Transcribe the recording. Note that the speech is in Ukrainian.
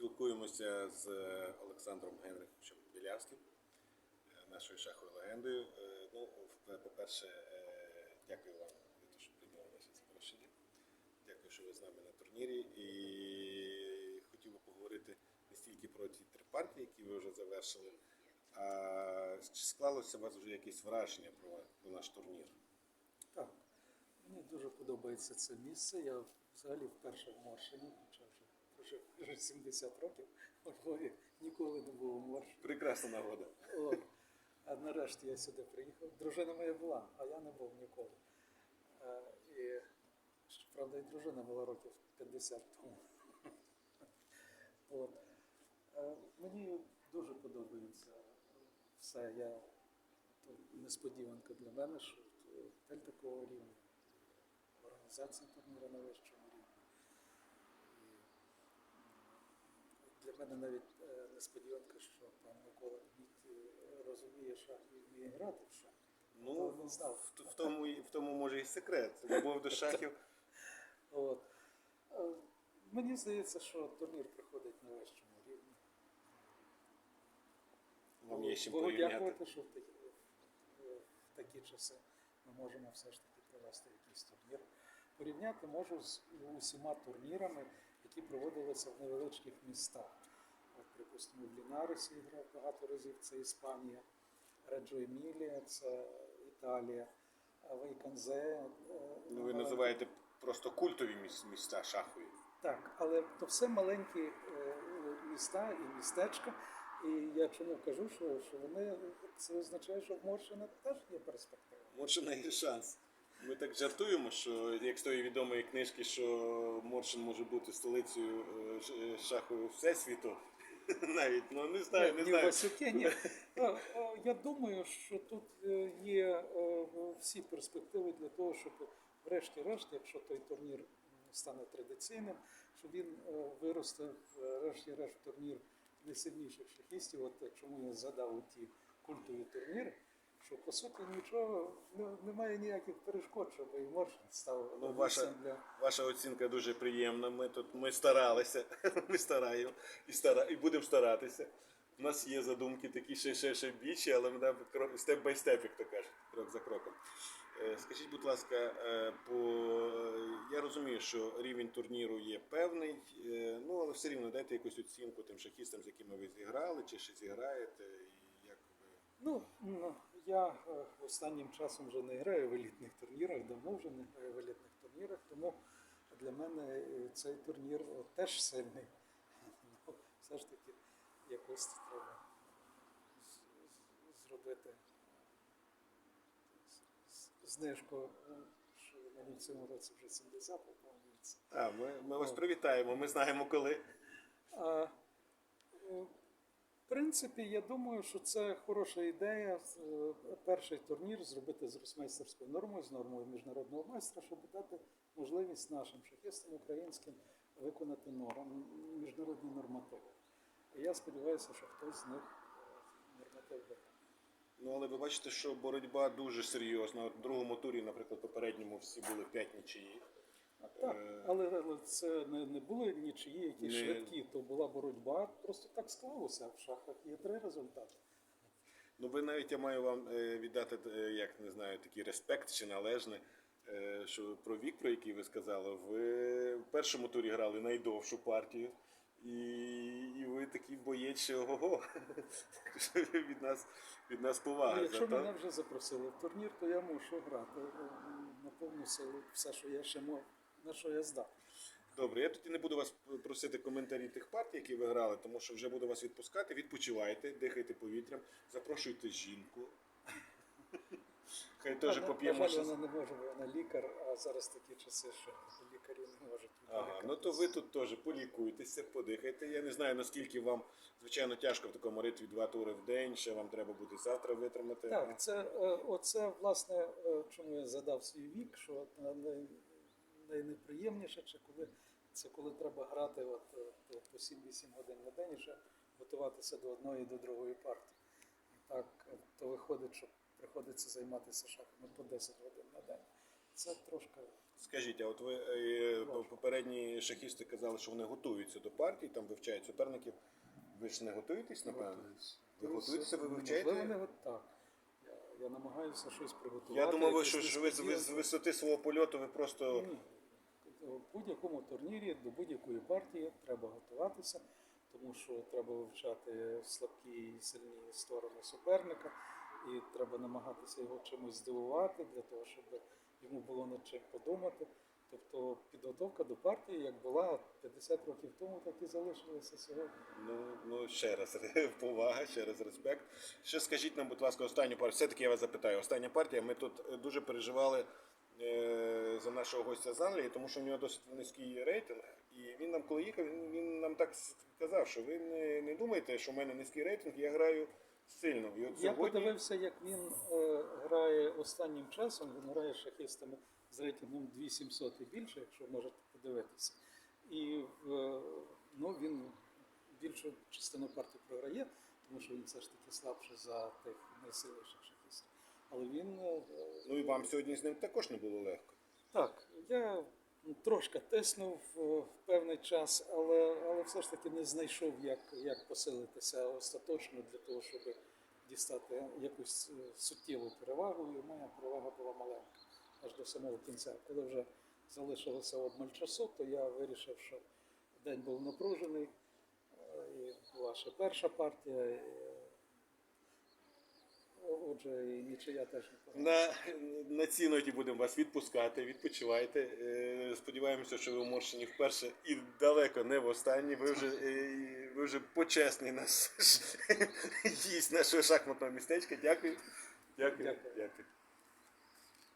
Спілкуємося з е, Олександром Генриховичем Білявським, е, нашою шаховою легендою. Е, Ну, по-перше, дякую вам за те, що прийняли наше запрошення. Дякую, що ви з нами на турнірі. І хотів би поговорити не стільки про ті три партії, які ви вже завершили, а чи склалося у вас вже якесь враження про, про наш турнір? Так, мені дуже подобається це місце. Я взагалі вперше в Моршині, хоча вже вже 70 років у Львові, ніколи не був у Прекрасна нагода. А нарешті я сюди приїхав. Дружина моя була, а я не був ніколи. Е, І, щоправда, і дружина була років 50 тому. От. Е, Мені дуже подобається все. Я, то несподіванка для мене, що тель такого рівня. Організація турніру на вищому рівні. І для мене навіть е, несподіванка, що пан Микола е, розуміє шах і вміє грати в шах. Ну, в, в, тому, в тому може і секрет. Любов до шахів. От. Е, Мені здається, що турнір проходить на вищому рівні. Вам є чим Богу порівняти. дякувати, що в такі, в такі часи ми можемо все ж таки провести якийсь турнір. Порівняти можу з усіма турнірами, які проводилися в невеличких містах. От, припустимо, в Лінарисі грав багато разів, це Іспанія, Реджо Емілія, це Італія, Вейканзе. е, Ну, ви називаєте просто культові міс- міста шахові. так, але то все маленькі е, міста і містечка. І я чому кажу, що, що вони це означає, що в Моршина теж є перспектива. Моршина є шанс. Ми так жартуємо, що як з тої відомої книжки, що Моршин може бути столицею е, е, всесвіту. Навіть, ну не знаю, не знаю. Васюки, ні. Е, е, Я думаю, що тут е, є всі перспективи для того, щоб врешті-решт, якщо той турнір стане традиційним, щоб він виросте врешті-решт турнір найсильніших шахістів. От чому я згадав ті культові турніри, що по суті нічого ну, немає ніяких перешкод, щоб і Моршин став Ну, ваша, для. ваша оцінка дуже приємна. Ми тут ми старалися, ми стараємо і, стара, і будемо старатися. У нас є задумки такі ще, ще, ще більші, але ми крок- степ бай степ, як то кажуть, крок за кроком. Е, Скажіть, будь ласка, е, по... я розумію, що рівень турніру є певний, е, ну але все рівно дайте якусь оцінку тим шахістам, з якими ви зіграли, чи ще зіграєте, і. Ну, ну, я е, останнім часом вже не граю в елітних турнірах, давно вже не граю в елітних турнірах, тому для мене е, цей турнір е, теж сильний. Ну, все ж таки якось треба зробити знижку, е, що мені в цьому році вже 70 поповнюється. А, ми, ми вас привітаємо, ми знаємо коли. А, принципі, я думаю, що це хороша ідея. е, Перший турнір зробити з росмейстерською нормою, з нормою міжнародного майстра, щоб дати можливість нашим шахістам українським виконати норм, міжнародні нормативи. І я сподіваюся, що хтось з них е, норматив виконає. Ну, але ви бачите, що боротьба дуже серйозна. В другому турі, наприклад, попередньому всі були 5 нічиї. Так, Е, але, але це не, не були нічиї, які Не- швидкі, то була боротьба. Просто так склалося. В шахах є три результати. Ну, ви навіть я маю вам е, віддати, е, як не знаю, такий респект чи належне, е, що про вік, про який ви сказали, ви в першому турі грали найдовшу партію. І, і ви такий боєць, що ого-го. Від нас, від нас повага. Ну, якщо за мене вже запросили в турнір, то я мушу грати е, на повну силу все, що я ще мав, на що я здав. Добре, я тоді не буду вас просити коментарі тих партій, які ви грали, тому що вже буду вас відпускати. Відпочивайте, дихайте повітрям, запрошуйте жінку. Хай теж поп'ємо. На вона не може, бо вона лікар, а зараз такі часи, що лікарі не можуть. Ага, ну то ви тут теж полікуйтеся, подихайте. Я не знаю, наскільки вам, звичайно, тяжко в такому ритмі два тури в день, ще вам треба буде завтра витримати. Так, це е, оце власне е, чому я задав свій вік, що най- найнеприємніше, це коли це коли треба грати от, е, по- по 7-8 годин на день і ще готуватися до одної і до другої партії. Так, е, то виходить, що приходиться займатися шахами по 10 годин на день. це трошки. Скажіть, а от ви е, попередні шахісти казали, що вони готуються до партій, там вивчають суперників. Ви ж не готуєтесь, напевно? Ви готуєтеся, ви вивчаєте? Можливо, не от так. Я, я намагаюся щось приготувати. Я думав, що ж ви з висоти свого польоту ви просто. Ні. В будь-якому турнірі до будь-якої партії треба готуватися, тому що треба вивчати слабкі і сильні сторони суперника, і треба намагатися його чимось здивувати для того, щоб йому було над чим подумати. Тобто підготовка до партії, як була 50 років тому, так і залишилася сьогодні. Ну, ну ще раз повага, ще раз респект. Ще скажіть нам, будь ласка, останню партію. Все-таки я вас запитаю. Остання партія. Ми тут дуже переживали за нашого гостя з Англії, тому що в нього досить низький рейтинг. І він нам, коли їхав, він, він нам так сказав, що ви не, не думайте, що в мене низький рейтинг, я граю сильно. І от Я сьогодні подивився, як він е, грає останнім часом. Він грає шахістами з рейтингом 2700 і більше, якщо можете подивитися. І е, ну, він більшу частину партії програє, тому що він все ж таки слабший за тих найсильніших шахістів. Але він е, ну і вам сьогодні з ним також не було легко. так, я трошки тиснув е, в певний час, але, але все ж таки не знайшов, як, як посилитися остаточно для того, щоб дістати якусь е, суттєву перевагу. І моя перевага була маленька аж до самого кінця. Коли вже залишилося обмаль часу, то я вирішив, що день був напружений. е, І ще перша партія. Е, Отже, і нічия теж не. На, на цій ноті будемо вас відпускати, відпочивайте. Е, Сподіваємося, що ви у Морщині вперше і далеко не в останній. Ви вже, е, ви вже почесний наш гість нашого шахматного містечка. Дякую. Дякую. Дякую. Дякую.